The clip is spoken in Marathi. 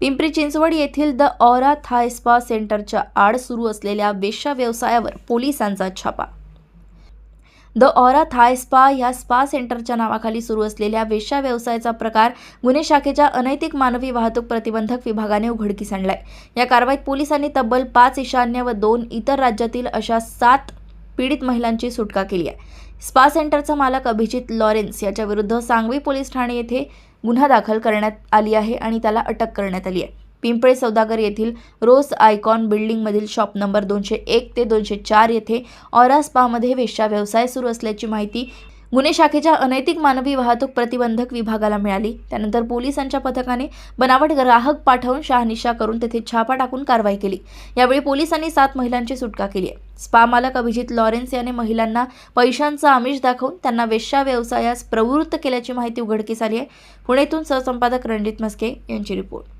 पिंपरी चिंचवड येथील द ऑरा थाय स्पा सेंटरच्या आड सुरू असलेल्या वेश्या व्यवसायावर पोलिसांचा छापा. द ऑरा थाय स्पा या स्पा सेंटरच्या नावाखाली सुरू असलेल्या वेश्या व्यवसायाचा प्रकार गुन्हे शाखेच्या अनैतिक मानवी वाहतूक प्रतिबंधक विभागाने उघडकीस आणलाय. या कारवाईत पोलिसांनी तब्बल पाच ईशान्य व दोन इतर राज्यातील अशा सात पीडित महिलांची सुटका केली आहे. स्पा सेंटरचा मालक अभिजित लॉरेन्स याच्या विरुद्ध सांगवी पोलीस ठाणे येथे गुन्हा दाखल करण्यात आली आहे आणि त्याला अटक करण्यात आली आहे. पिंपळे सौदागर येथील रोज आयकॉन बिल्डिंगमधील शॉप नंबर दोनशे एक ते दोनशे चार येथे ऑरा स्पामध्ये वेश्या व्यवसाय सुरू असल्याची माहिती गुन्हे शाखेच्या अनैतिक मानवी वाहतूक प्रतिबंधक विभागाला मिळाली. त्यानंतर पोलिसांच्या पथकाने बनावट ग्राहक पाठवून शहानिशा करून तेथे छापा टाकून कारवाई केली. यावेळी पोलिसांनी सात महिलांची सुटका केली आहे. स्पा मालक अभिजित लॉरेन्स याने महिलांना पैशांचा आमिष दाखवून त्यांना वेश्या व्यवसायास प्रवृत्त केल्याची माहिती उघडकीस आली आहे. पुणेतून सहसंपादक रणजित मस्के यांची रिपोर्ट.